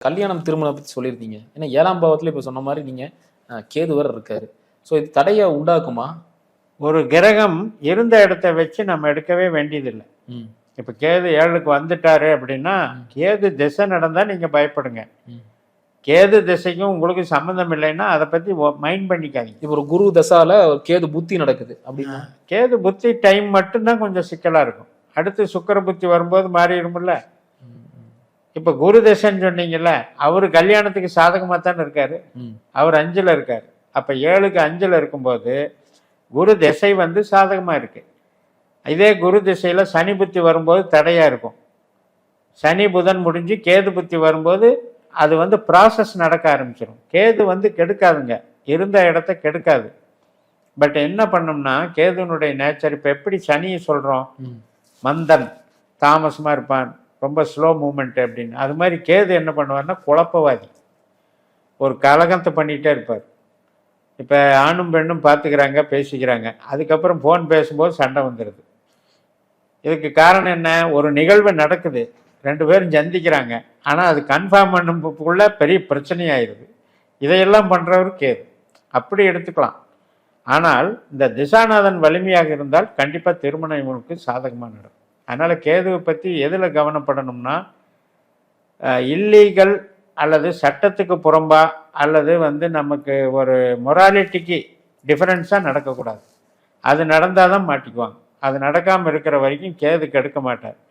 கல்யாணம் திருமணம் பத்தி சொல்லியிருந்தீங்க. ஏன்னா ஏழாம் பாவத்துல இப்ப சொன்ன மாதிரி நீங்க அஹ், கேது வேற இருக்காரு. ஸோ இது தடையை உண்டாக்குமா? ஒரு கிரகம் இருந்த இடத்த வச்சு நம்ம எடுக்கவே வேண்டியதில்லை. இப்போ கேது ஏழுக்கு வந்துட்டாரு அப்படின்னா கேது திசை நடந்தா நீங்க பயப்படுங்க. கேது திசைக்கும் உங்களுக்கு சம்மந்தம் இல்லைன்னா அதை பத்தி மைண்ட் பண்ணிக்காதீங்க. இப்போ ஒரு குரு தசால ஒரு கேது புத்தி நடக்குது அப்படின்னா? கேது புத்தி டைம் மட்டும்தான் கொஞ்சம் சிக்கலா இருக்கும். அடுத்து சுக்கிர புத்தி வரும்போது மாறிடும்ல? இப்போ குரு திசைன்னு சொன்னீங்கல்ல அவரு கல்யாணத்துக்கு சாதகமாக தானே இருக்காரு அவர் அஞ்சுல இருக்காரு. அப்ப ஏழுக்கு அஞ்சுல இருக்கும்போது குரு திசை வந்து சாதகமா இருக்கு. இதே குரு திசையில சனி புத்தி வரும்போது தடையா இருக்கும். சனி புதன் முடிஞ்சு கேது புத்தி வரும்போது அது வந்து ப்ராசஸ் நடக்க ஆரம்பிச்சிடும் கேது வந்து கெடுக்காதுங்க. இருந்த இடத்த கெடுக்காது. பட் என்ன பண்ணும்னா கேதுனுடைய நேச்சர் இப்போ எப்படி சனியை சொல்றோம்? ம். மந்தன் தாமசமா இருப்பான். ரொம்ப ஸ்லோ மூமெண்ட் அப்படின்னு. அது மாதிரி கேது என்ன பண்ணுவார்னா குழப்பவாதி. ஒரு கலகத்தை பண்ணிகிட்டே இருப்பார். இப்போ ஆணும் பெண்ணும் பார்த்துக்கிறாங்க பேசிக்கிறாங்க. அதுக்கப்புறம் ஃபோன் பேசும்போது சண்டை வந்துடுது இதுக்கு காரணம் என்ன? ஒரு நிகழ்வு நடக்குது. ரெண்டு பேரும் சந்திக்கிறாங்க. ஆனால் அது கன்ஃபார்ம் பண்ணுக்குள்ள பெரிய பிரச்சனையாயிருது. இதையெல்லாம் பண்ணுறவர் கேது. அப்படி எடுத்துக்கலாம். ஆனால் இந்த திசாநாதன் வலிமையாக இருந்தால் கண்டிப்பாக திருமணம் இவனுக்கு சாதகமாக நடக்கும். அதனால் கேதுவை பற்றி எதில் கவனப்படணும்னா இல்லீகல் அல்லது சட்டத்துக்கு புறம்பா அல்லது வந்து நமக்கு ஒரு மொராலிட்டிக்கு டிஃபரன்ஸாக நடக்கக்கூடாது. அது நடந்தால் தான் மாட்டிக்குவாங்க. அது நடக்காமல் இருக்கிற வரைக்கும் கேது கெடுக்க மாட்டார்.